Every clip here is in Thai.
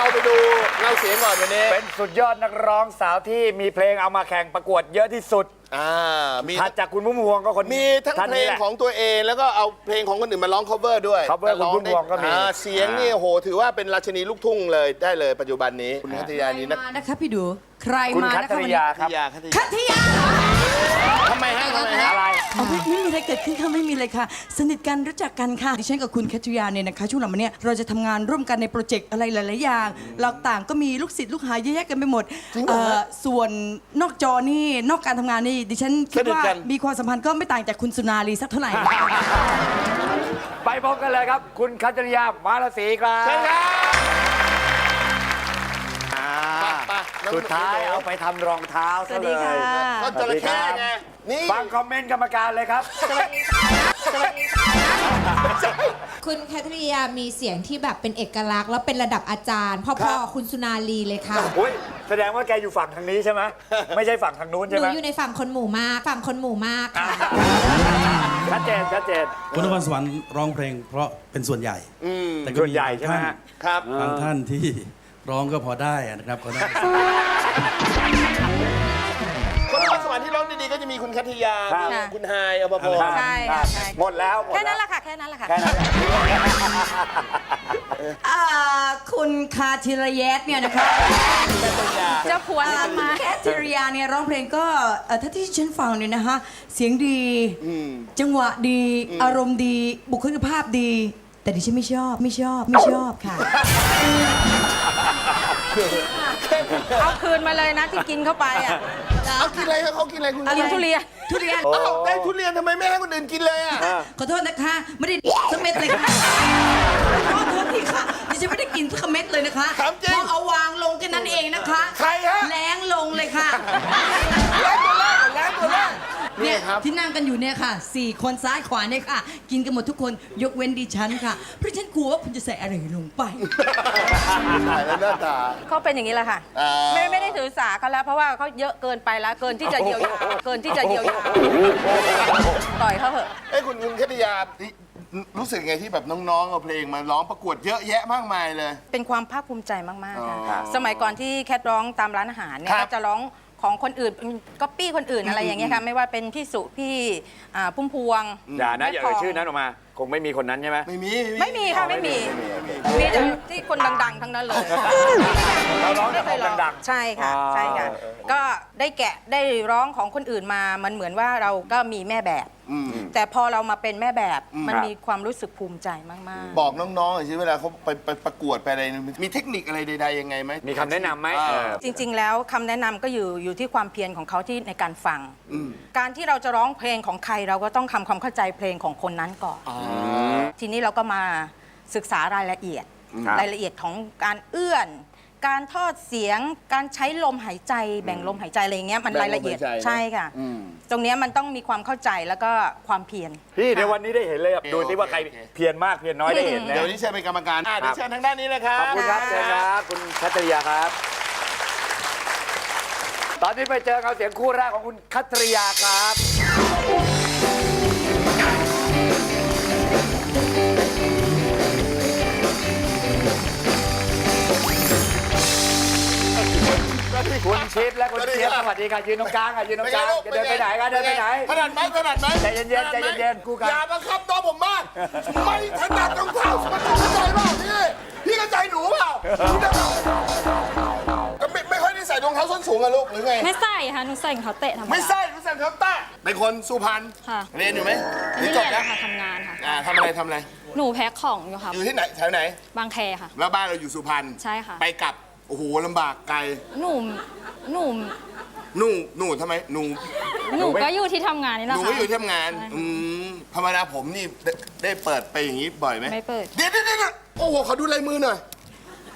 เราไปดูเงาเสียงก่อนวันนี้เป็นสุดยอดนักร้องสาวที่มีเพลงเอามาแข่งประกวดเยอะที่สุดอ่ามีถัดจากคุณพุ่มพวงก็คนมีทั้งท่านเพลนี้งแหละของตัวเองแล้วก็เอาเพลงของคนอื่นมาร้อง cover ด้วย cover คุณพุ่มพวงก็มีอ่าเสียงนี่โอ้โหถือว่าเป็นราชินีลูกทุ่งเลยได้เลยปัจจุบันนี้คุณคัตยานี่นักมานะคะพี่ดู ใครคุณมาคันะตคะริวันนี้ยาครับคัตยาคัตยา อะไรอ๋อไม่ไม่มีอะไรเกิดขึ้นค่ะไม่มีเลยค่ะ สนิทกันรู้จักกันค่ะดิฉันกับคุณคัทยาเนี่ยนะคะช่วงหลังมาเนี่ยเราจะทำงานร่วมกันในโปรเจกต์อะไรหลาย ๆ อย่างเราต่างก็มีลูกศิษย์ลูกหาเยอะแยะกันไปหมดเอ่อส่วนนอกจอนี่นอกการทำงานนี่ดิฉันคิดว่ามีความสัมพันธ์ก็ไม่ต่างจากคุณสุนารีสักเท่าไหร่ ไปพบกันเลยครับ คุณคัตริยามาลสีครับเชิญครับอ่าไปไปสุดท้ายเอาไปทำรองเท้าสวัสดีค่ะก็จระเข้ไง นี่ฟังคอมเมนต์กรรมการเลยครับคุณแคทริยามีเสียงที่แบบเป็นเอกลักษณ์แล้วเป็นระดับอาจารย์พ่อๆคุณสุนารีเลยค่ะอุ้ยแสดงว่าแกอยู่ฝั่งทางนี้ใช่ไหมไม่ใช่ฝั่งทางนู้นหใช่นูไหมอยู่ในฝั่งคนหมู่มากฝั่งคนหมู่มากค่ะชัดเจนชัดเจนคุณนครสวรรค์ร้องเพลง เพราะเป็นส่วนใหญ่อืมแต่ก็ส่วนใหญ่ใช่ไหมฮะ ครับบางท่านที่ร้องก็พอได้นะครับก็ได้ ก็จะมีคุณคัทยาครับ มีคุณไฮายอภพรใช่ค่ะใช่ หมดแล้วหมดแค่นั้นแหล้วละค่ะ แค่นั้นแหละค่ะ แค่นั้นแหละอ่าคุณคาทิรเยสเนี่ยนะคะเจ้าผัวอ่ามาแคทริยาเนี่ยร้องเพลงก็เอ่อถ้าที่ฉันฟังเนี่ยนะคะเสียงดีจังหวะดี อารมณ์ดีบุคลิกภาพดี แต่ดิฉันไม่ชอบไม่ชอบไม่ชอบค่ะ เอาคืนมาเลยนะที่กินเข้าไปอะเอา กินอะไรครับเขากินอะไรคุณกินทุเรียนทุเรียนอ้าวได้ทุเรียนทำไมไม่ให้คนอื่นกินเลยอะขอโทษนะคะ ไม่ได้สักเม็ดเลยค่ะขอโทษทีค่ะดิฉันไม่ได้กินสักเม็ดเลยนะคะถามจริงพอเอาวางลงแค่นั้นเองนะคะ ใครฮะแรงลงเลยค่ะ เนี่ยครับ ที่นั่งกันอยู่เนี่ยค่ะสี่คนซ้ายขวาเนี่ยค่ะ กินกันหมดทุกคนยกเว้นดิฉันค่ะ เพราะฉันกลัวว่าคุณจะใส่อะไรลงไป ถ่ายแล้วหน้าตา เขาเป็นอย่างนี้แหละค่ะ อ่า ไม่ไม่ได้ถือสาเขาแล้ว เพราะว่าเขาเยอะเกินไปแล้ว เกินที่จะเยียวยาเกินที่จะเยียวยาปล่อยเขาเถอะ เอ้ยคุณคุณคัทยานี่รู้สึกไงที่แบบน้องๆเอาเพลงมาร้องประกวดเยอะแยะมากมายเลย เป็นความภาคภูมิใจมากๆอ๋ค่ะอสมัยก่อนที่แคทร้องตามร้านอาหารเนี่ยครับก็จะร้อง ของคนอื่นก๊อปปี้คนอื่นอะไรอย่างเงี้ยค่ะไม่ว่าเป็นพี่สุพี่อ่าพุ่มพวงอย่านะอย่าเอ่ยแม่ปชื่อนั้นออกมา คงไม่มีคนนั้นใช่ไหมไม่มีไม่มีค่ะไม่มีมีแต่ที่คนดัง ๆ ทั้งนั้นเลยเราร้องแต่ไม่ขเคองยร้องดังๆใช่ค่ะอ่าใช่ค่ะก็ได้แกะได้ร้องของคนอื่นมามันเหมือนว่าเราก็มีแม่แบบ อืม แต่พอเรามาเป็นแม่แบบมันครับมีความรู้สึกภูมิใจมากบอกน้องๆหน่อยสิเวลาเขาไปไปประกวดไปอะไรมีเทคนิคอะไรใดๆยังไงไหม มีคำแนะนำไหมอ่า เออๆจริงๆ แล้วคำแนะนำก็อยู่อยู่ที่ความเพียรของเขาที่ในการฟัง การที่เราจะร้องเพลงของใครเราก็ต้องทำความเข้าใจเพลงของคนนั้นก่อน ทีนี้เราก็มาศึกษารายละเอียด ครับ รายละเอียดของการเอื้อน การทอดเสียง การใช้ลมหายใจแบ่งลมหายใจอะไรอย่างเงี้ยมันแบ่งลมรายละเอียดหายใจนะใช่ค่ะ อืม ตรงเนี้ยมันต้องมีความเข้าใจแล้วก็ความเพียร พี่ในวันนี้ได้เห็นเลยอะดูสิว่าใครโอเค เพียรมากเพียรน้อยได้เห็นนะ เดี๋ยวนี้เชิญเป็นกรรมการอะเดี๋ยวเชิญทางด้านนี้เลยครับ ขอบคุณครับเชิญครับ คุณคัตริยาครับ ตอนนี้ไปเจอเอาเสียงคู่แรกของคุณคัตริยาครับ จี๊ยบสวัสดีค่ะยืนตรงกลางค่ะยืนตรงกลางจะเดินไปไหนคะเดินไปไหนถนัดไหมถนัดไหมใจเย็นๆใจเย็นๆคู่กันอย่าบังคับตัวผมมากไม่ถนัดรองเท้ามันต้องเข้าใจเปล่าพี่พี่เข้าใจหนูเปล่าก็ไม่ไม่ค่อยได้ใส่รองเท้าส้นสูงอะลูกหรือไงไม่ใส่ค่ะหนูใส่รองเท้าเตะธรรมดาไม่ใส่ไม่ใส่รองเท้าแตะเป็นคนสุพรรณค่ะเรียนอยู่ไหมหรืไม่อจเรีบยนแล้วค่ะทำงานค่ะอ่าทำอะไรทำอะไรหนูแพ็คของอยู่ค่ะอยู่ที่ไหนแถวไหน บางแคค่ะ แล้วบ้านเราอยู่สุพรรณใช่ค่ะไปกลับ โอ้โหลำบากไกลหนูหนูหนูหนูทำไมหนูหนูก็อยู่ที่ทำงานนี่แหหละนูค่ะก็อยู่ที่ทำงานใช่ค่ะอืมธรรมดาผมนี่ได้ได้เปิดไปอย่างนี้บ่อยไหมไม่เปิด เดี๋ยวเดี๋ยวเดี๋ยวโอ้โหขอดูลายมือหน่อย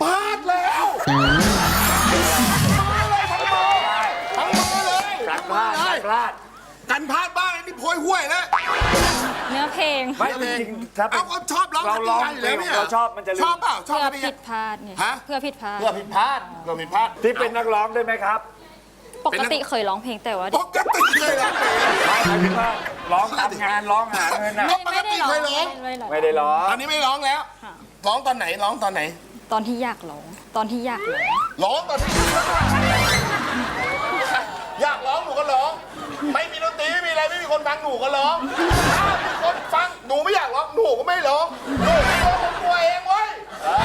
ปาดแล้วมาเลยทั้งมือทั้งมือเลยกันพลาดทั้งมือกันพลาด กันพลาดบ้างไอ้นี่โพยห้วยแล้ว เนื้อเพลงไม่จริงๆถ้าเป็นเอาก็ชอบร้องเราร้องพัทยาอยู่แล้วเนี่ยเราชอบมันจะลืม ชอบเปล่าชอบเพื่อพัทผิยาดพลาดเนี่ยฮะ เพื่อผิดพลาด เพื่อผิดพลาดเพื่อผิดพลาดที่เป็นนักร้องด้วยไหมครับปกติเคยร้องเพลงแต่ว่า ปกติเลยนะ ไม่หมายถึงว่าร้องทำงานร้องหาเงินอะไม่ไม่ได้ร้องปกติเคยร้อง ไม่ได้ร้อง ไม่ได้ร้องตอนนี้ไม่ร้องแล้ว ค่ะ ร้องตอนไหนร้องตอนไหน ตอนที่อยากร้อง ตอนที่อยากร้องร้องตอนที่อยากร้องหนูก็ร้อง ไม่มีดนตรีไม่มีอะไรไม่มีคนฟังหนูก็ร้องถ้ามีคนฟังหนูไม่อยากร้องหนูก็ไม่ร้องหนูไม่ร้องของตัวเองเว้ยอ่า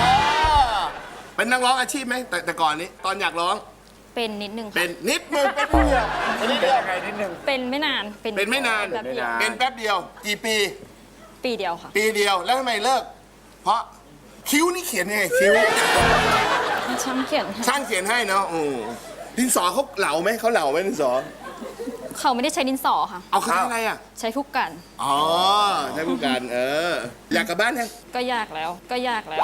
เป็นนักร้องอาชีพไหมแต่แต่ก่อนนี้ ตอนอยากร้องเป็นนิดนึงเป็ค่ะนนิดนึงเป็นเดียวเป็นนิดเป็นเดียวยังไงนิดนึง เป็นไม่นานเป็นเป็นไม่นาน แบบเดียวเป็นแป๊บเดียว กี่ปี ปีเดียวค่ะ ปีเดียวแล้วทำไมเลิก เพราะคิ้วนี่เขียนยังไงคิ้วช่างเขียน ช่างเขียนให้เนาะโอ้ดินสอเขาเหลาไหมเขาเหลาไหมดินสอ เขาไม่ได้ใช้ดินสอค่ะ เอาเขาใช้อะไรอะ ใช้ผู้กัน อ๋อใช้ผู้การเออ อยากกลับบ้านยังก็ยากแล้ว ก็ยากแล้ว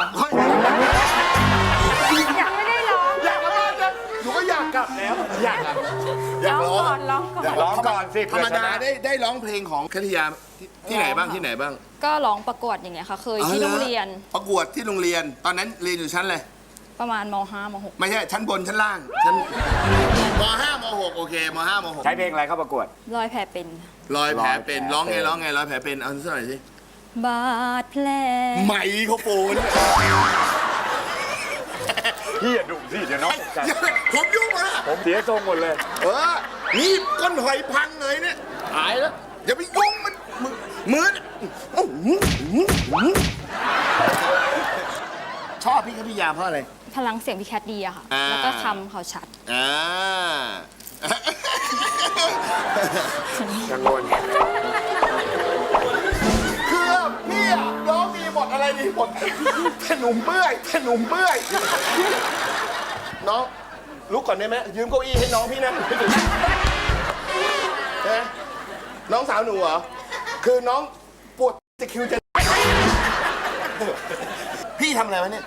ยังไม่ได้ร้องอยากกลับบ้านยังหนูก็อยากกลับแล้ว อยากกลับอยากร้องร้องก่อนร้องก่อน ยาร้องก่อนสิธรรมเผื่อชดานะ ได้ได้ร้องเพลงของคทยาที่ที่ไหนบ้างที่ไหนบ้างก็ร้องประกวดอย่างเงี้ยค่ะ เคยที่โรงเรียน ประกวดที่โรงเรียน ตอนนั้นเรียนอยู่ชั้นอะไร ประมาณม .5 ม .6 ไม่ใช่ชั้นบนชั้นล่างชั้นมห้ามหกโอเคมห้ามหกใช้เพลงอะไรเข้าประกวด รอยแผลเป็นรอยแผลเป็นรอยแผลร้องไงเป็นร้องไงรอยแผลเป็นเอาสักหน่อยสิบาดแผลไหมเขาโฟนพี่อย่าดุสิเดี๋ยวน้องตกใจผมยุ่งมาผมเสียทรงหมดเลย เออนี่ก้นหอยพังเลยเนี่ยหายแล้วอย่าไปยุ่งมันมือมืออื้อหืออื้อหือชอบพี่คพิยาเพราะอะไร พลังเสียงพี่แคทดีอะค่ะ อ่า แล้วก็คำเขาชัด อ่า กังวลคือพี่อะร้องดีหมดอะไรดีหมดแต่หนุ่มเมื่อยแต่หนุ่มเมื่อย น้องลุกก่อนได้ไหมยืมเก้าอี้ให้น้องพี่นั่งนะน้องสาวหนูเหรอ คือน้องปวดจะคิวจะ พี่ทำอะไรวะเนี่ย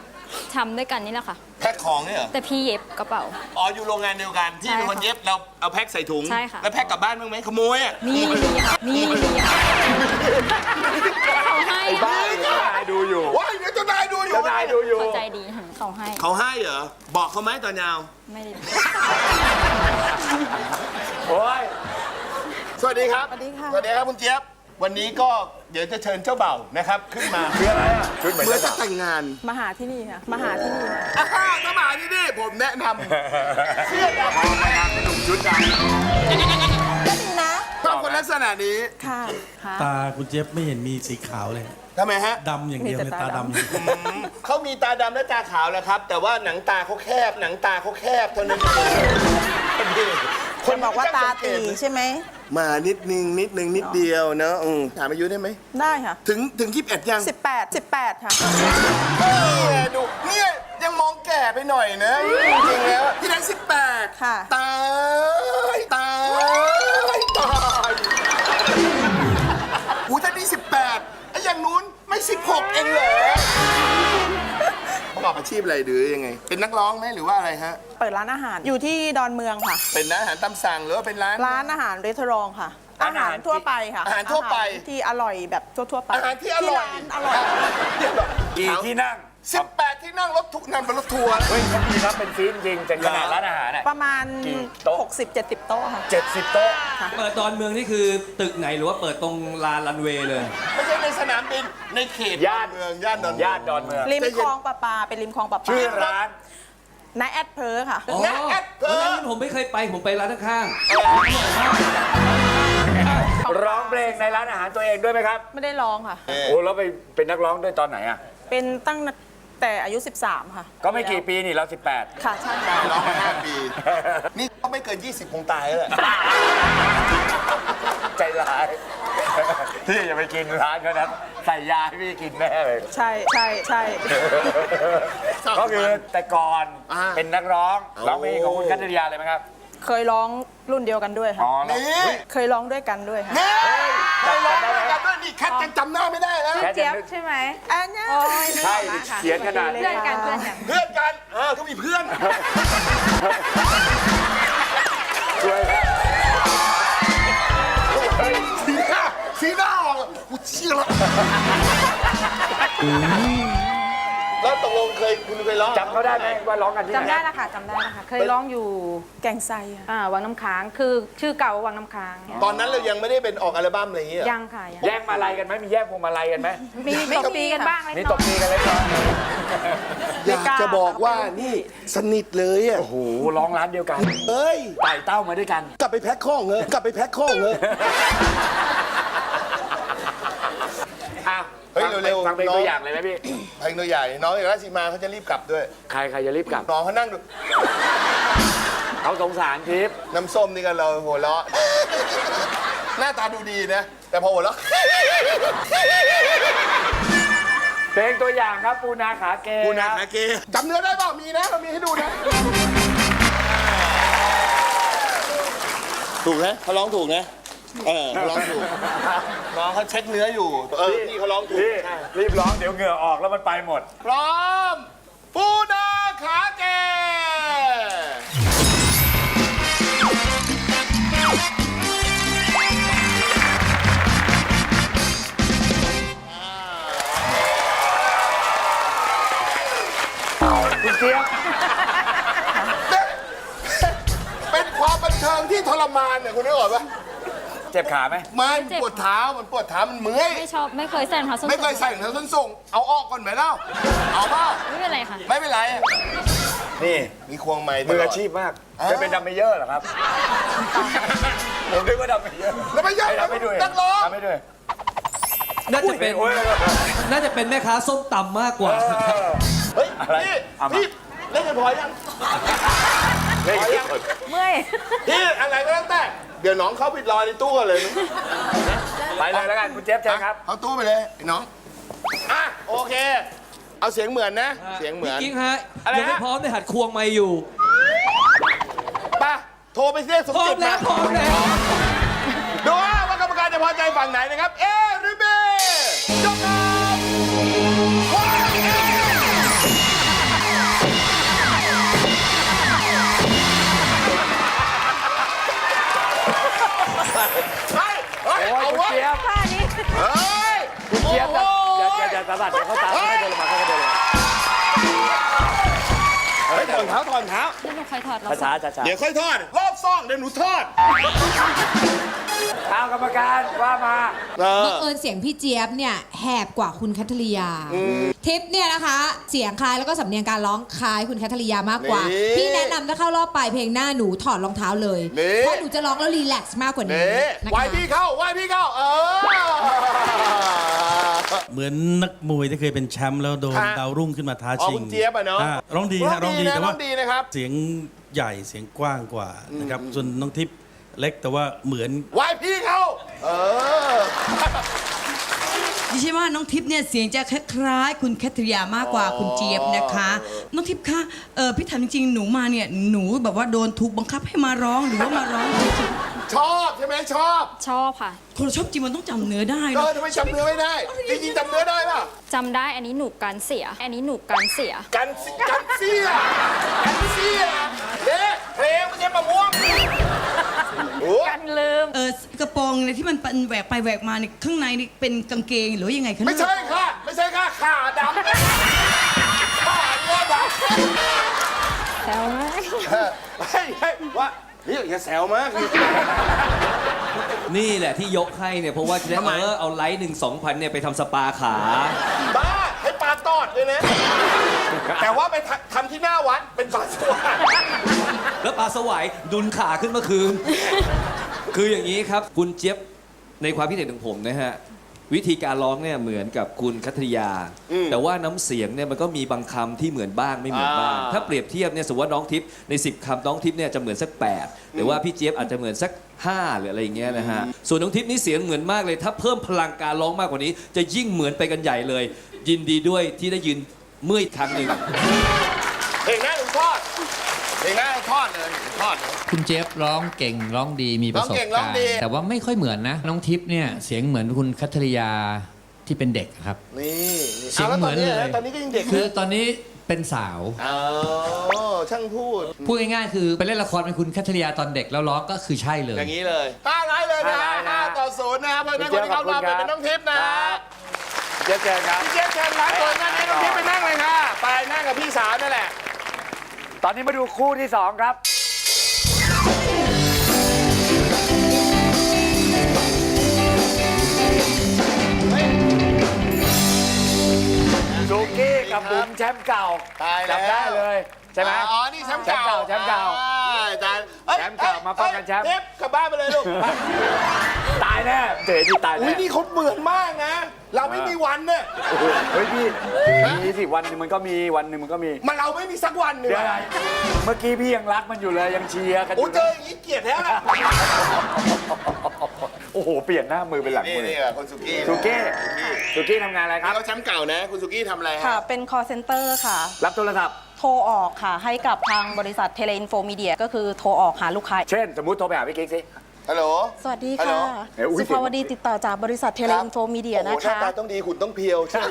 ทำด้วยกันนี่แหละค่ะ แพ็คของเนี่ยเหรอ แต่พี่เย็บกระเป๋า อ๋อ อยู่โรงงานเดียวกันที่ใช่เป็นคนค่ะเย็บเราเอาแพ็คใส่ถุง ใช่ค่ะ แล้วแพ็คกลับบ้านบ้างไหมขโมยอะนี่มีค่ะนี่มีค่ะเขาให้ไอ้บ้าเจ้านายดูอยู่ว้ายเดี๋ยวเจ้านายดูอยู่เจ้านายดูอยู่ เขาใจดีค่ะเขาให้เขาให้เหรอ บอกเขาไหมตอนยาว ไม่ได้ โอ้ย สวัสดีครับ สวัสดีค่ะ สวัสดีครับคุณเจี๊ยบ วันนี้ก็เดี๋ยวจะเชิญเจ้าเบ่าวนะครับขึ้นมาคืออะไรอะชุดเหมือนเมื่อจะเจ้าสาวแต่งงาน มาหาที่นี่ค่ะมาหาที่นี่ค่ะอ้าวถ้ามาที่นี่ผมแนะนำเสื้อดำเป็นหนุ่มชุดดำชอบคนลักษณะนี้ค่ะค่ะ ตาคุณเจี๊ยบไม่เห็นมีสีขาวเลยทำไมฮะ ดำอย่างเดียวเลยมีแต่ตาตาดำดำอย่างเดียวเขามีตาดำและตาขาวแหล้วครับ แต่ว่าหนังตาเขาแคบ หนังตาเขาแคบเท่านั้นเองคนบอกว่าตาตีใช่ไหม มานิดนึงนิดนึงนิดเดียวเนอะอืมถามอายุได้ไหม ได้ค่ะ ถึงถึงที่เอ็ดยัง18 18 ค่ะ เนี่ยดูเนี่ยยังมองแก่ไปหน่อยนะจริงๆแล้วที่นั้นสิบแปดค่ะ ตายตายตายอู้ท่านนี่สิบแปดไอ้อย่างนู้นไม่สิบหกเองเหรอประก อบอาชีพอะไรหรือยังไง เป็นนักร้องไหมหรือว่าอะไรฮะ เปิดร้านอาหารอยู่ที่ดอนเมืองค่ะ เป็นร้านอาหารตามสั่งหรือว่าเป็นร้าน ร้านอาหารรีสอร์ทค่ะร้าอานอาหาหารรทั่วไปค่ะอาหารทั่วไปอาหารที่อร่อยแบบทั่วๆไปอาหารที่อร่อย ร้านอร่อยกี่ที่นั่ง สิบแปด ที่นั่งรถทุกนั่งเป็นรถทัวร์เฮ้ยเขามีนะเป็นซีนจริงจะขนาดร้านอาหารอะ ประมาณ กี่โต๊ะ 60-70 โต๊ะค่ะ เจ็ดสิบโต๊ะ เปิดดอนเมืองนี่คือตึกไหนหรือว่าเปิดตรงลานรันเวย์เลย ไม่ใช่ในสนามบินในเขตย่านดอนเมืองย่านดอนเมืองย่านดอนเมือง ริมคลองประปา เป็นริมคลองประปาชื่อร้านนายแอดเพอค่ะ อ๋อนะแอดเพอวันนั้นผมไม่เคยไปผมไปร้านข้างร้องเพลงในร้านอาหารตัวเองด้วยไหมครับ ไม่ได้ร้องค่ะ โอ้แล้วไปเป็นนักร้องด้วยตอนไหนอะ เป็นตั้ง แต่อายุ 13 ค่ะ ก็ไม่กี่ปีนี่เรา 18 ค่ะ ใช่ค่ะร้องมาห้าปี นี่ก็ไม่เกิน 20 คงตายแล้วแหละใจร้าย พี่อย่าไปกินร้านเขานะใส่ยาให้พี่กินแน่เลย ใช่ใช่ใช่ ก็คือแต่ก่อนอ่าเป็นนักร้องโอ้ ร้องเพลงของคุณกัตริยาเลยไหมครับเคยร้องรุ่นเดียวกันด้วยค่ะ อ๋อแล้วนี่เคยร้องด้วยกันด้วยค่ะ นี่ใครร้องด้วยกันด้วยนี่ แคทยังจำหน้าไม่ได้แล้วแค่จะเจี๊ยบนึกใช่ไหมอันเนี้ยโอ้ยนึกใช่ออกแล้วค่ะเขียนขนาดเพื่อนกันเพื่อนกันเพื่อนกันเออก็มีเพื่อนช่วยครับสีหน้าสีหน้าออกกูเชี่ยแล้วแล้วต กลงเคยคุณเคยร้องจำเขาได้ไหมว่าร้องกันที่ไหนจำได้ละค่ะจำได้ละค่ะ เคยร้องอยู่แกงไซค่ะอ่าวังน้ำค้างคือชื่อเก่าวังน้ำค้างตอนนั้นเรายังไม่ได้เป็นออกอัลบั้มอะไรอย่างเงี้ยยังค่ะยังแย่งมาลัยกันไหมมีแย่งพวงมาลัยกันไหมมีตบตีกันบ้างเล็กนี่น้ตอบยตีกันเลยก่อนอยากจะบอกว่านี่สนิทเลยอะโอ้โหร้องร้านเดียวกันเอ้ยไต่เต้ามาด้วยกัน กลับไปแพ็คข้องเถอะกลับไปแพ็คข้องเถอะอะเฮ้ย เร็วๆฟังเป็นน้องตัวอย่างเลยไหมพี่ เพลงตัวใหญ่น้องเอกราชสีมาเขาจะรีบกลับด้วย ใครใครจะรีบกลับ น้องเขานั่งดูเขาสงสารทิพย์น้ำส้มนี่กันเราหัวเราะ หน้าตาดูดีนะ แต่พอหัวเราะ เพลงตัวอย่างครับปูนาขาเกกูนะครับนะเกจำเนื้อได้เปล่ามีนะเรามีให้ดูนะ ถูกนะเขาร้องถูกนะ เออเขาร้องถูกน้องเขาเช็คเนื้ออยู่เออพี่เขาร้องถูกพี่รีบร้องเดี๋ยวเหงื่อออกแล้วมันไปหมด พร้อมปูนาขาแกคุณเจี๊ยบเป็นความบันเทิงที่ทรมานเนี่ยคุณนึกออกปะ เจ็บขาไหมไม่ปวดเท้ามันปวดเท้ามันเมื่อยไม่ชอบไม่เคยใส่รองเท้าส้นไม่เคยใส่รองเท้าส้นสูงเอาออกก่อนไหมเล่าเอาเปล่าไม่เป็นไรค่ะไม่เป็นไรนี่มีควงไม้ตลมือออาดชีพมากอ้าวจะเป็นดัมเมเยอร์เหรอครับผมนึกว่าดัมเมเยอร์แล้วไม่ยอมทำให้ด้วยนักร้องทำให้ด้วยน่าจะเป็นโอ้ยน่าจะเป็นแม่ค้าส้มตำมากกว่าเฮ้ยอะไรพี่เอามาพี่เล่นกันพอยัง เฮ้ยเมื่อยพี่อะไรก็แล้วแต่ เดี๋ยวน้องเข้าปิดรอในตู้กันเลยไปเลยแล้วกันคุณเจี๊ยบเชิญครับ เอาตู้ไปเลยไอ้น้องอะโอเค เอาเสียงเหมือนนะ เสียงเหมือนพี่กิ๊กฮะอะไรฮะยังไม่พร้อมในหัดควงไม่อยู่ไป่ะโทรไปเรียกสมพร้อจิมตแล้นะวพร้อมแล้วดูว่ากรรมการจะพอใจฝั่งไหนนะครับ เอหรือเบ เดี๋ยวเขาตามเขาไม่เดินลงมาเขาไม่เดินลงมาเฮ้ยถอนเท้าถอนเท้าที่หนูเคยถอดรองช้าเท้าช้าช้าเดี๋ยวค่อยทอด รอบซ่องเดี๋ยวหนูทอดเอากรรมการว่ามา เออบังเอิญเสียงพี่เจี๊ยบเนี่ยแหบกว่าคุณแคทเธอรียาทิปเนี่ยนะคะ เสียงคล้ายแล้วก็สำเนียงการร้องคล้ายคุณแคทเธอรียามากกว่า นี่พี่แนะนำถ้าเข้ารอบไปเพลงหน้าหนูถอดรองเท้าเลย นี่ เพราะหนูจะร้องแล้วรีแลกซ์มากกว่านี้เอ๊ะนะไหวคะพี่เข้าไหวพี่เข้า เออ เหมือนนักมวยที่เคยเป็นแชมป์แล้วโดนค่ะดาวรุ่งขึ้นมาท้าอ๋อชิงคุณเจี๊ยบอะเนาะอ่ร้องดีฮะร้องดีนะแต่ร้ว่าองดีนะครับเสียงใหญ่เสียงกว้างกว่านะครับส่วนน้องทิพย์เล็กแต่ว่าเหมือน ไหวพี่เข้าเออ ดิฉันว่าน้องทิพย์เนี่ยเสียงจะคล้ายๆ คุณแคทริยามากกว่าคุณเจี๊ยบนะคะ น้องทิพย์คะเออพี่ถามจริงๆหนูมาเนี่ยหนูแบบว่าโดนถูกบังคับให้มาร้องหรือว่ามาร้องจริง ชอบใช่ไหมชอบชอบค่ะๆคนเราชอบจริงมันต้องจำเนื้อได้เอเนออะทำไมจำเนื้อไม่ได้จริงๆจำเนื้อได้ป่ะจำได้อันนี้หนูการเสีย อันนี้หนูการเสีย กันซิกันเสียกันเสียเด้เพลงไม่ใช่มะม่วงโอ้กันลืม เออกระโปรงเนี่ยที่มันเป็นแหวกไปแหวกมาเนี่ยข้างในนี่เป็นกางเกงหรือว่ายังไงคะไม่ใช่ค่ะ ไม่ใช่ค่ะขาดำขาเนื้อดำ แซวมาก เฮ้ยเฮ้ยว่า เฮ้ยอย่าแซวมาก นี่แหละที่ยกให้เนี่ยเพราะว่าจะได้ทำไม เออเอาไลท์หนึ่งสองพันเนี่ยไปทำสปาขา บ้าให้ปลาตอดเลยนะ แต่ว่าไปทำทำที่หน้าวัดเป็นปลาสวายแล้วปลาสวายดุนขาขึ้นเมื่อคืน คืออย่างนี้ครับ คุณเจี๊ยบในความคิดเห็นของผมนะฮะ วิธีการร้องเนี่ยเหมือนกับคุณคัทริยาแต่ว่าน้ำเสียงเนี่ยมันก็มีบางคำที่เหมือนบ้างไม่เหมือนบ้าง อ่า ถ้าเปรียบเทียบเนี่ยสมมติว่าน้องทิพย์ใน 10คำน้องทิพย์เนี่ยจะเหมือนสัก8แต่ว่าพี่เจี๊ยบอาจจะเหมือนสัก 5 หรืออะไรอย่างเงี้ยนะฮะส่วนน้องทิพย์นี่เสียงเหมือนมากเลย ถ้าเพิ่มพลังการร้องมากกว่านี้ จะยิ่งเหมือนไปกันใหญ่เลย ยินดีด้วยที่ได้ยืนเมื่ออีกครั้งหนึ่ง เพลงหน้าหนูทอด เพลงหน้าหนูทอดเลยทอดเลย คุณเจฟร้องเก่งร้องดีมีประสบร้องเก่งร้กาองรณ์ดีแต่ว่าไม่ค่อยเหมือนนะ น้องทิพย์เนี่ยเสียงเหมือนคุณคัทริยาที่เป็นเด็กครับ นี่นี่เสียงอาแล้วเหมือนเลยตอนนี้ตอนนี้ก็ยังเด็กคือตอนนี้เป็นสาว อ๋อช่างพูด พูดง่ายๆ คือไปเล่นละครเป็นคุณคัทริยาตอนเด็กแล้วร้องก็คือใช่เลย อย่างนี้เลย ห้าไลน์เลยนะห้าไลน์นะ ห้าต่อศูนย์นะครับเพราะฉะนั้นคนที่เข้ารอบเป็นน้องทิพย์นะเจี๊ยบเชิญครับ พี่เจฟเชิญครับส่วนนั่นนี้น้องทิพย์ไปนั่งเลยค่ะ ไปนั่งกับพี่สาวนั่นแหละ ตอนนี้มาดูคู่ที่สองครับสุกี้กับบุ๋มแชมป์เก่าตายแล้ว จำได้เลย ใช่ไหม อ๋อ นี่แชมป์เก่าแชมป์เก่าอ่อาจารย์อ้ยแชมป์เก่ามาป้องกันแชมป์ เทปกลับบ้านไปเลยลูกตายแน่เจดีตายอุ้แน่ยนี่เขาเหมือนมากนะ เราไม่มีวันเนี่ยโอ้โหเฮ้ยพี่มีสิวันหนึงมันก็มีวันหนึ่งมันก็มีมันเราไม่มีสักวันเนี่เดี๋ยวยอะไรเมื่อกี้พี่ยังรักมันอยู่เลยยังเชียร์กันอโอ้ยู่เจเลอยอย่างนี้เกลียดแท้ละโอ้โหเปลี่ยนหน้ามือเป็นหลังนี่มือนี่อะคุณสุกี้สุกี้สุกี้ทำงานอะไรครับ เขาแชมป์เก่านะ คุณสุกี้ทำอะไรฮะ ค่ะ เป็น call center ค่ะ รับโทรศัพท์ โทรออกค่ะ ให้กับทางบริษัทเทเลอินโฟมีเดียก็คือโทรออกหาลูกค้า เช่น สมมติโทรไปหาพี่กิ๊กสิ ฮัลโหล สวัสดีฮัลโหลค่ะ เอ้ยอุ๊ยสุภาวดีติดต่อจากบริษัทเทเลอินโฟมีเดียโอ้โหนะหน้าคะ ตาต้องดีหุ่นต้องเพียวใช่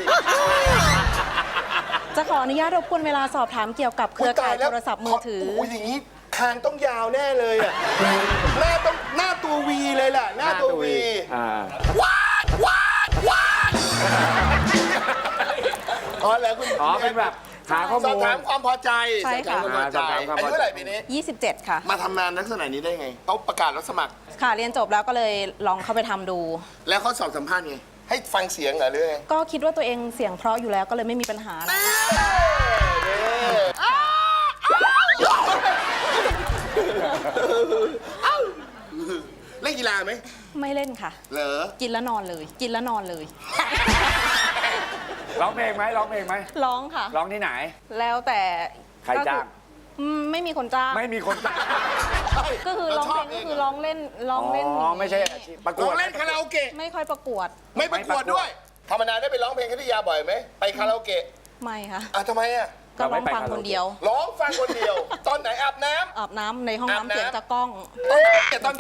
จะขออนุญาตรบกวนเวลาสอบถามเกี่ยวกับเครือข่ายโทรศัพท์มือถือ โอ้ยอย่างนี้คางต้องยาวแน่เลยอะ หน้าต้องหน้าตัววีเลยล่ะ หน้าตัววีอ่า ว้าวว้าวว้าวอ๋อแล้วคุณอ๋อเป็นแบบ หาข้อสอมูบล ถามความพอใจใช่ค่ะ สอบถามความพอใจอ่าสอบถามความพอใจ อายุเท่าไหร่ปีนี้ 27 ค่ะ มาทำงานลักษณะนี้ได้ไงเขาประกาศรับสมัคร ค่ะ เรียนจบแล้วก็เลยลองเข้าไปทำดู แล้วเขาสอบสัมภาษณ์ไง ให้ฟังเสียงเหรอหรือไงก็คิดว่าตัวเองเสียงเพราะอยู่แล้วก็เลยไม่มีปัญหาอะไรเล่นกีฬาไหมไม่เล่นค่ะ เหรอ กินแล้วนอนเลย กินแล้วนอนเลย ร้องเพลงไหมร้องเพลงไหมร้องค่ะ ร้องที่ไหน แล้วแต่ใครจ้างก็คืออืมไม่มีคนจ้าง ไม่มีคนจ้างก็คือร้องเพลงก็คือร้องเล่นร้องเล่นอ๋อไม่ใช่อาชีพประกลวอดงเล่นคาราโอเกะ ไม่ค่อยประกวดไม่ประกวดด้วย ธรรมดาได้ไปร้องเพลงคัทยาบ่อยไหม ไปคาราโอเกะไม่ค่ะ อะทำไมอะ ก็ร้องฟังคนเดียวร้องฟังคนเดียว ตอนไหนอาบน้อาบน้ำในห้องอาบน้ำน้ำ เสียงตะกล้องำตอน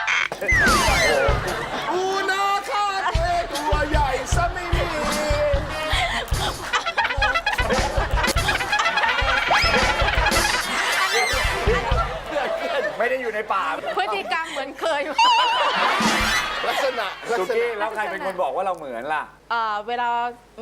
อูนาคาเทตัวใหญ่ซะไม่มี อยู่ในป่า พฤติกรรมเหมือนเคยลักษณะลักสุษกี้ณะแล้วใครเป็นคนบอกว่าเราเหมือนล่ะอ่าเวลา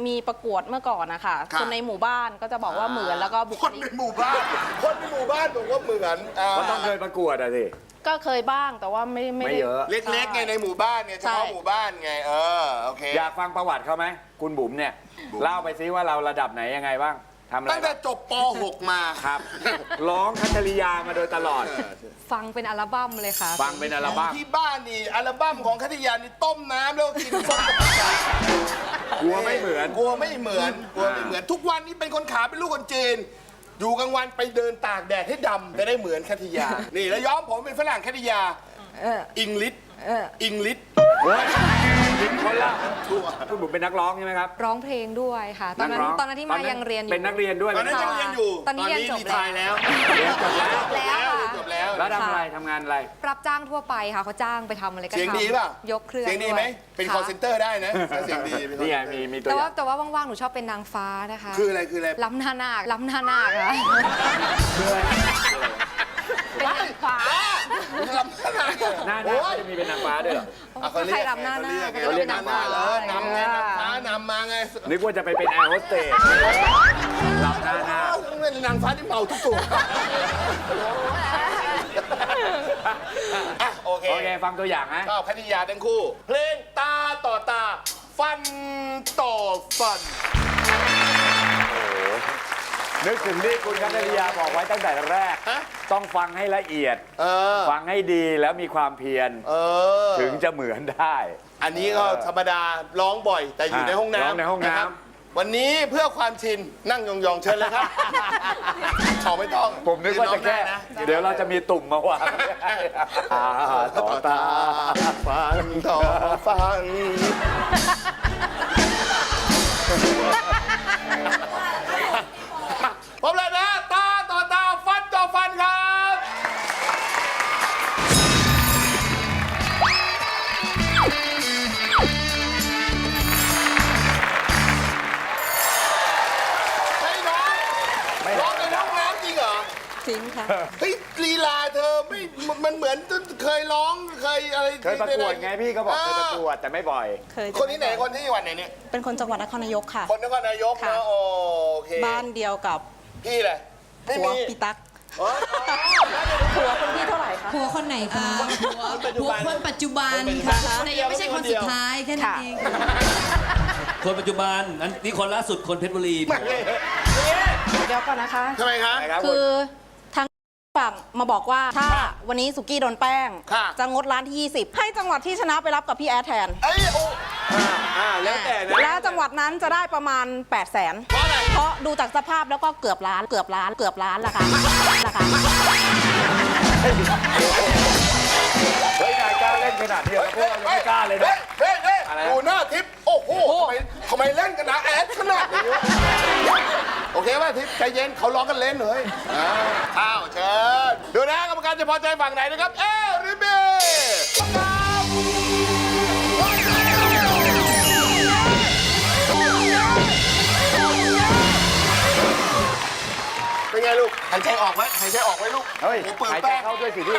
มีประกวดเมื่อก่อนนะคะค่ะ คนในหมู่บ้านก็จะบอกว่าเหมือนแล้วก็บุคคนลิในกหมู่บ้าน คนในหมู่บ้านบอกว่าเหมือนอ่าก็ต้องเคยประกวดอะสิ ก็เคยบ้างแต่ว่าไม่ไม่ไม่ได้ เยอะ เล็กๆไงในหมู่บ้านเนี่ยเฉใช่ พาะหมู่บ้านไงเออโอเค อยากฟังประวัติเขาไหม คุณบุ๋มเนี่ย เล่าไปซิว่าเราระดับไหนยังไงบ้าง ทำอะไรตั้งแต่บ้างจบป .6 มาครับ ร้องคัตริยามาโดยตลอด ฟังเป็นอัลบั้มเลยค่ะ ฟังเป็นอัลบั้มที่บ้านนี่อัลบั้มของคัทยานี่ต้มน้ำแล้วกินส้มกลัวไม่เหมือนกลัวไม่เหมือนกลัวไม่เหมือนทุกวันนี้เป็นคนขาเป็นลูกคนจีนอยู่กลางวันไปเดินตากแดดให้ดำจะได้เหมือนคัทยา นี่แล้วย้อมผมเป็นฝรั่งคัทยาอิงลิส อิงลิสโอ้ยผิดคนละคุณบุ๋มเป็นนักร้องใช่ไหมครับ ร้องเพลงด้วยค่ะ ตอนนั้นกร้งตอนนั้นที่มายังเรียนอยู่เป็นนักเรียนด้วยตอนนั้นไหมยังเรียนอยู่ ตอนนี้เรียนจบรีไทร์แล้วเรียนจบแล้วจบแล้วค่ะจบแล้วแล้วทำอะไรทำงานอะไร รับจ้างทั่วไปค่ะเขาจ้างไปทำอะไรก็เสียงทำดีเปล่ะยกเครื่องเสียงดีไหมวยเป็นค่ะคอเซนเตอร์ได้นะถ้าเสียงดีเป็น call นี่ไง center มีมีตัวแต่อว่าย่างแต่ว่าว่างๆหนูชอบเป็นนางฟ้านะคะ คืออะไรคืออะไรล้ำหน้านาคล้ำหน้านาคค่ะ เป็นนางฟ้าลำขนาดหน้าหน้าโอ้เขายจะมีเป็นนางฟ้าด้วยเหรอ อะเขาเรียกใครลำหน้าหน้าเขาเรียกเขาเรียกนำหน้าเหรอนำไงนำฟ้านำมาไงนึกว่าจะไปเป็นแอร์โฮสเตสหลับหน้าหน้านางฟ้าที่เมาทุกตัวอะโอเคโอเค ฟังตัวอย่างนะก็พัทยาทั้งคู่ เพลงตาต่อตา ฟันต่อฟัน นึกถึงที่คุณกัตริยาบอกไว้ตั้งแต่แรก ฮะ ต้องฟังให้ละเอียด เออ ฟังให้ดีแล้วมีความเพียรเออ ถึงจะเหมือนได้ อันนี้ก็ธรรมดาร้องบ่อย แต่อยู่อะในห้องน้ำร้องในห้องน้ำะครับวันนี้เพื่อความชินนั่งยองๆเชิญเลยครับ เขาไม่ต้องผมนึกว่าจะแค่ ยืนร้องได้นะเดี๋ยวเราจะมีตุ่มมาวางตาต่อตา ฟังต่อฟัง พร้อมเลยนะ ตาต่อตาฟันต่อฟันครับเฮ้ยน้องร้องในห้องน้ำจริงเหรอ จริงค่ะ เฮ้ยลีลาเธอไม่มันมันเหมือนเคยร้องเคยอะไรเคยประกวดไงพี่ก็บอกเคยประกวดแต่ไม่บ่อย เคยคนที่ไหนคนที่จังหวัดไหนเนี่ย เป็นคนจังหวัดนครนายกค่ะ คนนครนายกค่ะ นะโอเค บ้านเดียวกับ พี่เลยไม่ผัวมีพี่ตั๊กอ๋อผัวคนที่เท่าไหร่คะ ผัวคนไหนคะหัวคนปัจจุบันค่ะแต่ยังไม่ใช่คนสุดท้ายแค่นั้นเองคนปัจจุบันอันนี่คนล่าสุดคนเพชรบุรี เดี๋ยวก่อนนะคะ ทำไมคะ คือ ทางฝั่งมาบอกว่าถ้าวันนี้สุกี้โดนแป้ง ค่ะ จะงดร้านที่ 20 ให้จังหวัดที่ชนะไปรับกับพี่แอดแทนไอ้ยโอ้อ่าแล้วแต่นะ แล้วจังหวัดนั้นจะได้ประมาณ 8 0 0แสนเพราะอะไร เพราะดูจากสภาพแล้วก็เกือบล้าน เกือบล้าน เกือบล้านละค่ะละค่ะเฮ้ยนายกล้าเล่นขนาดนี้เหรอพวกเรายังไม่กล้าเลยนะ เฮ้ยเฮ้ยอะไรดูหน้าทิพย์โอ้โหทำไมทำไมเล่นกันนะแอดขนาดนี้วะ โอเคป่ะทิพย์ใจเย็นเขาร้องกันเล่นเลยอ่าอ้าวเชิญดูนะกรรมการจะพอใจฝั่งไหนนะครับ เอหรือบีเป็นไงลูกหายใจออกไหมหายใจออกไหมลูกเฮ้ยหนูเปิดหายใจแป้ง เข้าด้วยสิพี่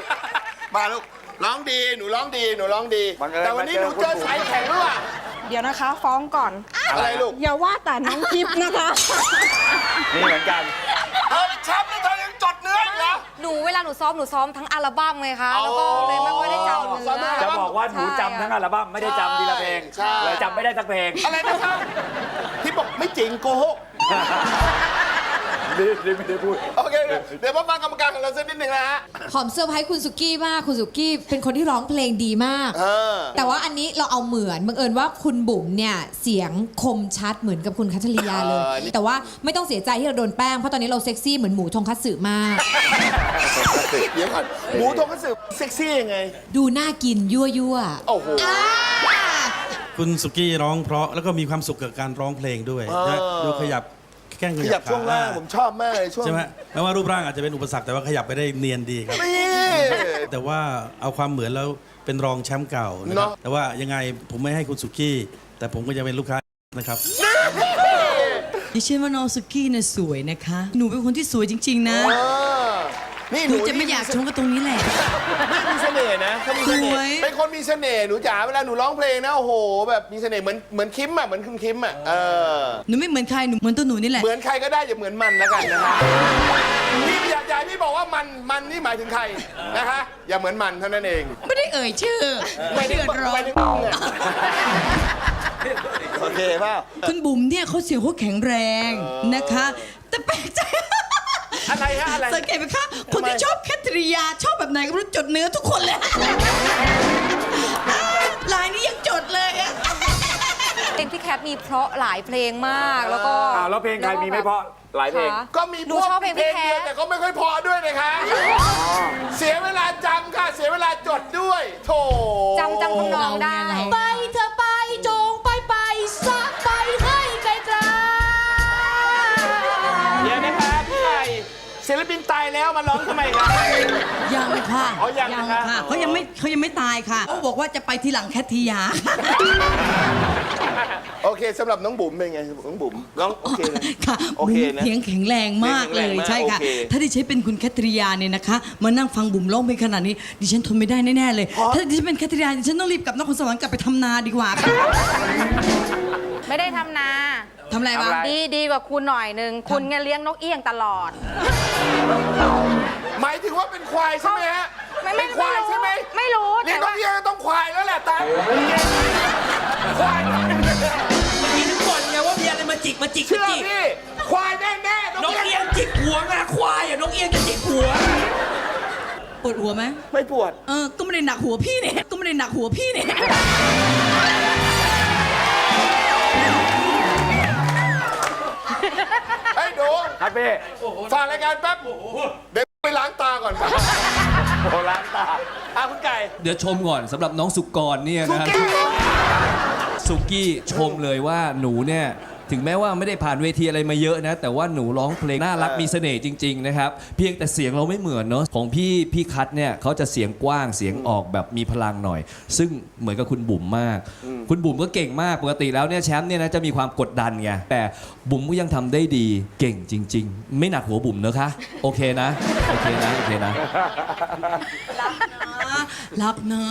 มาลูกร้องดีหนูร้องดีหนูร้องดี บังเอิญแต่วันนี้มาหเจนูอคุณเจอสายแข็งหรือเปล่า เดี๋ยวนะคะ ฟ้องก่อน อะไรลูก อย่าว่าแต่น้องทิพย์นะคะ นี่เหมือนกันเธอเป็นแชมป์แล้วเธอยังจดเนื้ออีกเหรอ หนูเวลาหนูซ้อมหนูซ้อมทั้งอัลบั้มไงคะแล้วก็เลยไม่ค่อยได้จำเนื้ซ้อมทั้งอัลอจะบอกว่าหนูจำทั้งอัลบั้มไม่ได้จำทีละเพลงใช่ เลยจำไม่ได้สักเพลง อะไรนะครับ ที่บอกไม่จริงโกหก นี่นี่ไม่ได้พูด โอเคเดี๋ยวเดี๋ยวมาฟังกรรมการของเราสักนิดหนึ่งนะฮะ หอมเซอร์ไพรส์คุณสุกี้มากคุณสุกี้เป็นคนที่ร้องเพลงดีมาก เออ แต่ว่าอันนี้เราเอาเหมือนบังเอิญว่าคุณบุ๋มเนี่ยเสียงคมชัดเหมือนกับคุณคัทริยาเลย เออนี่ แต่ว่าไม่ต้องเสียใจที่เราโดนแป้งเพราะตอนนี้เราเซ็กซี่เหมือนหมูทงคัตสึมาก เดี๋ยวก่อนหมูทงคัตสึเซ็กซี่ยังไง ดูน่ากินยั่วยั่วโอ้โหอ่าคุณสุกี้ร้องเพราะแล้วก็มีความสุขกับการร้องเพลงด้วยอ่านะดูขยับ แข้งขขยัยับบช่วงล่างขาผมชอบมากเลยช่วงใช่ไหมแม้ว่ารูปร่างอาจจะเป็นอุปสรรคแต่ว่าขยับไปได้เนียนดีครับ นี่ แต่ว่าเอาความเหมือนแล้วเป็นรองแชมป์เก่านะครับ เนอะ แต่ว่ายังไงผมไม่ให้คุณสุกี้ แต่ผมก็จะเป็นลูกค้านะครับ ดิฉันว่าน้องสุกี้เนี่ยสวยนะคะ หนูเป็นคนที่สวยจริง ๆ นะ เออ นี่หนูจะไม่อยากชมกันตรงนี้แหละมีเสน่ห์นะเขามีเสน่สวย ห์เป็นคนมีเสน่ห์หนูจ๋าเวลาหนูร้องเพลงนะโอ้โห แบบมีเสน่ห์เหมือนเหมือนคิมอะเหมือนคุณคิมอะเออ หนูไม่เหมือนใครหนูเหมือนตัวหนูนี่แหละ เหมือนใครก็ได้อย่าเหมือนมันแล้วกันนะฮะพี่อยากอยากให้พี่บอกว่ามันมันนี่หมายถึงใครนะคะ อย่าเหมือนมันเท่านั้นเองไม่ได้เอ่ยชื่อไม่เดือดร้อไม่นได้เนี่ยโอเคเปล่า คุณบุ๋มเนี่ยเขาเสียงเขาแข็งแรงนะคะ แต่แปลกใจ อะไรฮะอะไร สังเกตไหมคะคนที่ชอบแคทริยาชอบแบบไหนก็ไม่รู้จดเนื้อทุกคนเลยลายนี้ยังจดเลยอะเพลงพี่แคทมีเพราะหลายเพลงมากแล้วก็อ้าวแล้วเพลงใครมีไม่เพราะหลายเพลงค่ะก็มีหนูชอบเพลงพี่แคเดียวทแต่ก็ไม่ค่อยพอด้วยนะคะ เสียเวลาจำค่ะ เสียเวลาจดด้วย โถจำจำทำนองได้ ไปเธอ แล้วมาร้องทำไมครับ ยังค่ะอ๋อยังนะคะ ค่ะเขายังไม่เขายังไม่ตายค่ะเขาบอกว่าจะไปทีหลังแคทริยา โอเคสำหรับน้องบุ๋มเป็นไงน้องบุ๋มร้องโอเคเลย ค่ะโอเคนะเสียงแข็งแรงมากเลเสียงแข็งยแรงมากใช่ค่ะ โอเคถ้าดิฉันเป็นคุณแคทริยาเนี่ยนะคะ มานั่งฟังบุ๋มร้องเพลงขนาดนี้ ดิฉันทนไม่ได้แน่ ๆ เลยถ้าดิฉันเป็นแคทริยาดิฉันต้องรีบกลับนครสวรรค์กลับไปทำนาดีกว่าค่ะ ไม่ได้ทำนา ทำอะไรวะดีดีกว่าคุณหน่อยหนึ่งคุณเนี่ยเลี้ยงนกเอี้ยงตลอด หมายถึงว่าเป็นควายใช่ไหมฮะไม่ไม่เป็นควายใช่ไหมไม่รู้เรียแต่กน้อว่างเอี้ยงก็ต้องควายแล้วแหละแต่ควายมีนึกก่อนไงว่ามีอะไรมาจิกมาจิกเชื่มาอจิกพี่ควายแน่ๆนกเอี้ยงจิกหัวนะควายอะนกเอี้ยงจะจิกหัวปวดหัวไหมไม่ปวดเออก็ไม่ได้หนักหัวพี่เนี่ยก็ไม่ได้หนักหัวพี่เนี่ย ไอ้ยดูครับพี่ฝากรายการแป๊บเดี๋ยวไปล้างตาก่อนครับโบราณตาอาคุณไก่ เดี๋ยวชมก่อนสำหรับน้องสุกรเนี่ยสุนะกี้สุกี้ชมเลยว่าหนูเนี่ย ถึงแม้ว่าไม่ได้ผ่านเวทีอะไรมาเยอะนะ แต่ว่าหนูร้องเพลงน่ารักมีเสน่ห์จริงๆนะครับ เพียงแต่เสียงเราไม่เหมือนเนาะของพี่พี่คัทเนี่ยเขาจะเสียงกว้างเสียงออกแบบมีพลังหน่อย ซึ่งเหมือนกับคุณบุ๋มมาก คุณบุ๋มก็เก่งมากปกติแล้วเนี่ยแชมป์เนี่ยนะจะมีความกดดันไงแต่บุ๋มก็ยังทำได้ดีเก่งจริง ๆ ไม่หนักหัวบุ๋มนะคะโอเคนะโอเคนะโอเคนะ รักนะ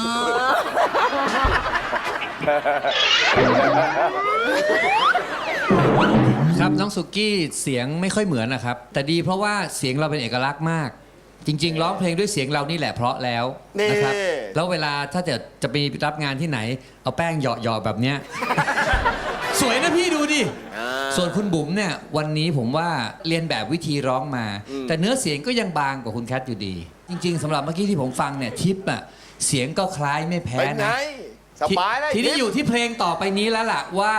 ครับน้องสุกี้เสียงไม่ค่อยเหมือนนะครับ แต่ดีเพราะว่าเสียงเราเป็นเอกลักษณ์มาก จริง ๆ ร้องเพลงด้วยเสียงเรานี่แหละเพราะแล้วนะครับนี่ แล้วเวลาถ้าจะจะไปรับงานที่ไหน เอาแป้งเหยาะๆแบบเนี้ย สวยนะพี่ดูดิ ส่วนคุณบุ๋มเนี่ยวันนี้ผมว่าเรียนแบบวิธีร้องมา แต่เนื้อเสียงก็ยังบางกว่าคุณแคทอยู่ดี จริง ๆสำหรับเมื่อกี้ที่ผมฟังเนี่ยทิปอะเสียงก็คล้ายไม่แพ้เป็นไงนะ สบายเลยทีนี้อยู่ที่เพลงต่อไปนี้แล้วล่ะว่า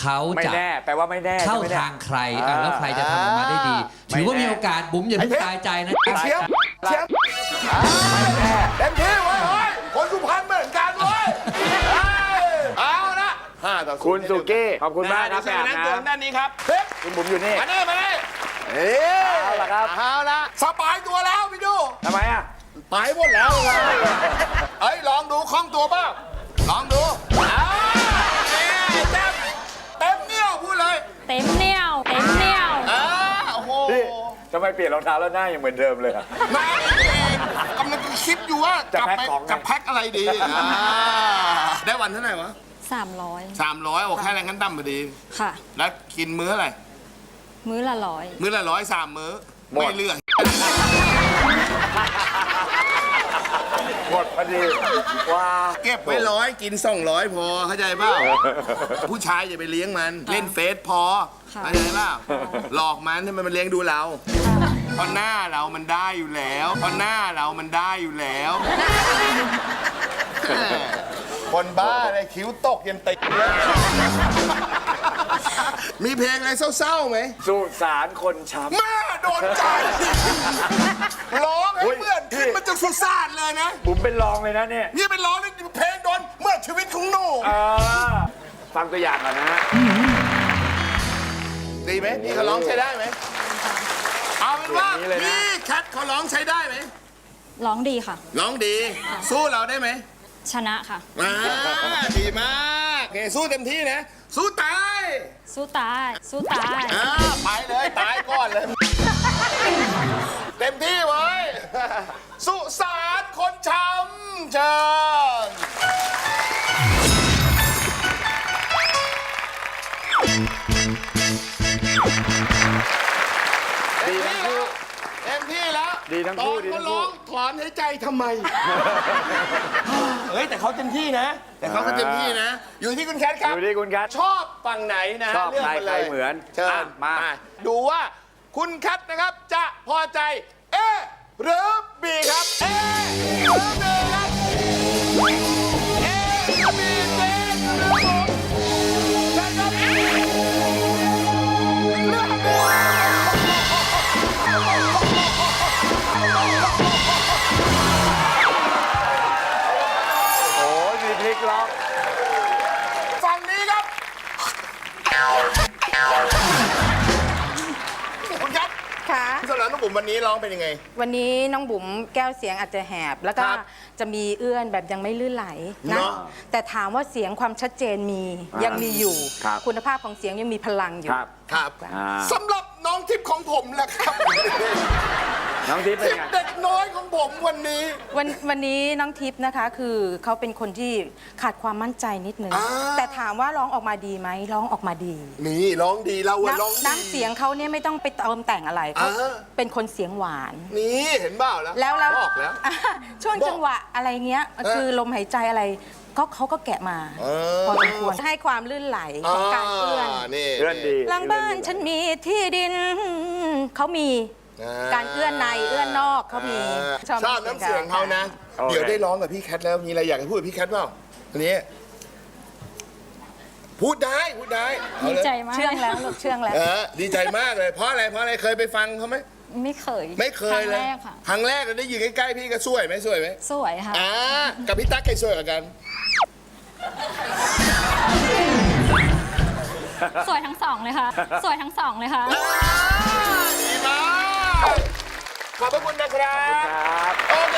เขาไม่จะแน่แปลว่าไม่แน่เข้าใช่ไหมนี่ยทางใครอะแล้วใครจะทำออกมาได้ดีถือว่ามีโอกาสบุ๋มอย่าเพิ่งตายใจนะเชียบเชียบเต็มที่เว้ยเฮ้ยคนสุพรรณเหมือนกันเว้ยเอ้ยเอาละห้าต่อศูคุนณย์สุกี้ขอบคุณมากครับไปแบอาบบน้ำตัวน้ด้านนี้ครับเฮ้ยำคุณบุ๋มอยู่นี่มาเน่มาเน่เอ้ยเอาล่ะครับเอาละสบายตัวแล้วพี่ดูทำไมอะไปหมดแล้วครับเอ้ยลองดูคล่องตัวเปล่าลองดูอ้าวนี่เต็มเต็มเนี่ยวพูด เลยเต็มเหนียวเต็มเหนียว อ้าโอ้โหนี่ทำไมเปลี่ยนรองเท้าแล้วหน้ายังเหมือนเดิมเลยอะนายเองกำลังคิดอยู่ว่าจะกลับแพ็คไปของไง จะแพ็คอะไรดีอ่าได้วันเท่าไหร่วะสามร้อยสามร้อยโอ้แค่แรงงั้นต่ำพอดี ค่ะ แล้วกินมื้ออะไร มื้อละร้อย มื้อละร้อยสามมื้อ หมด ไม่เลือก ดพอดีว้าเก็บไว้ร้อยกินสองร้อยพอเข้าใจเปล่าผู้ชายอย่าไปเลี้ยงมันเล่นเฟซพอค่ะเข้าใจเปล่าหลอกมันให้มันมาเลี้ยงดูเราเพราะหน้าเรามันได้อยู่แล้วเพราะหน้าเรามันได้อยู่แล้ว คนบ้าเลยคิ้วตกยันติดเลย มีเพลงอะไรเศร้าๆไหมสุสานคนช้แม่โดนใจ ร้องให้เฮ้ยเพื่อนขึ้นพี่มันจะสุสานเลยนะำบุ๋มเป็นรองเลยนะเนี่ยนี่เป็นร้องนี่เพลงโดนเมื่อชีวิตของหนูเออฟังตัวอย่างก่อนนะฮะ ดีไหมพี่เขาร้องใช้ได้ไหมเอาเป็นว่าอย่างนี้เลยนะ พี่แคทเขาร้องใช้ได้ไหมร้องดีค่ะ ร้องดี สู้เราได้ไหมชนะค่ะ อ่าดีมากโอเคสู้เต็มที่นะ สู้ตาย สู้ตาย สู้ตาย อ่าไปเลยตายก่อนเลย เต็มที่ไว้ย สุสานคนช้ำเชิญเต็มที่แล้วเต็มที่แล้ว ดีทั้งคู่ตอนดีทั้ก็งคู่ร้องถอนหายใจทำไม เฮ้ยแต่เขาเต็มที่นะ แต่เขาก็เต็มที่นะ อยู่ที่คุณแคทครับ อยู่ที่คุณแคทชอบฝั่งไหนนะชอบเลืกใครมาเลยใครเหมือนเชิอะญมา ดูว่าคุณแคทนะครับจะพอใจ เอหรือบีครับ เอหรือบี องบุ๋มวันนี้ร้องเป็นยังไง วันนี้น้องบุ๋มแก้วเสียงอาจจะแหบ แล้วก็ครับจะมีเอื้อนแบบยังไม่ลื่นไหลนะเนอะแต่ถามว่าเสียงความชัดเจนมียังมีอยู่ ครับคุณภาพของเสียงยังมีพลังอยู่ ครับ ครับอ่าสำหรับน้องทิพย์ของผมแหละครับน้องทิพย์เป็นทิพไง ย์เด็กน้อยของผมวันนี้ วันวันนี้น้องทิพย์นะคะคือเขาเป็นคนที่ขาดความมั่นใจนิดนึง อ่า แต่ถามว่าร้องออกมาดีไหมร้องออกมาดีนี่ร้องดีเราอะร้องดี น้ำน้ำเสียงเขาเนี่ยไม่ต้องไปเติมแต่งอะไรเขาอ่า เป็นคนเสียงหวาน นี่เห็นเปล่าแล้วแล้วแล้วบอกแล้ว อะช่วงบอกจังหวะอะไรเงี้ยเออคือลมหายใจอะไร ก็เขาก็แกะมาเออ พอสมควรให้ความลื่นไหลของการเอื้อน นี่เพื่อนดีหลังบ้านฉันมีที่ดินเขามี อ่การเอื้อนในเอื้อนนอกเขามีอ่าชอบน้ำเสียงเขานะโอเคเดี๋ยวได้ร้องกับพี่แคทแล้วมีอะไรอยากจะพูดกับพี่แคทเปล่าอันนี้ พูดได้พูดได้เอาดีเลยใจมาก เชื่องแล้วลูกเชื่องแล้ว เออดีใจมากเลย เพราะอะไรเพราะอะไรเคยไปฟังเขาไหม ไม่เคยไม่เคยเลยครั้งแรกค่ะ ครั้งแรกเราได้ยินใกล้ๆพี่ก็สวยไหมสวยไหมสวยค่ะ อ่ากับพี่ตั๊กใครสวยกว่ากัน สวยทั้งสองเลยค่ะ สวยทั้งสองเลยค่ะอ่าดีมากขอบพระคุณนะครับครับโอเค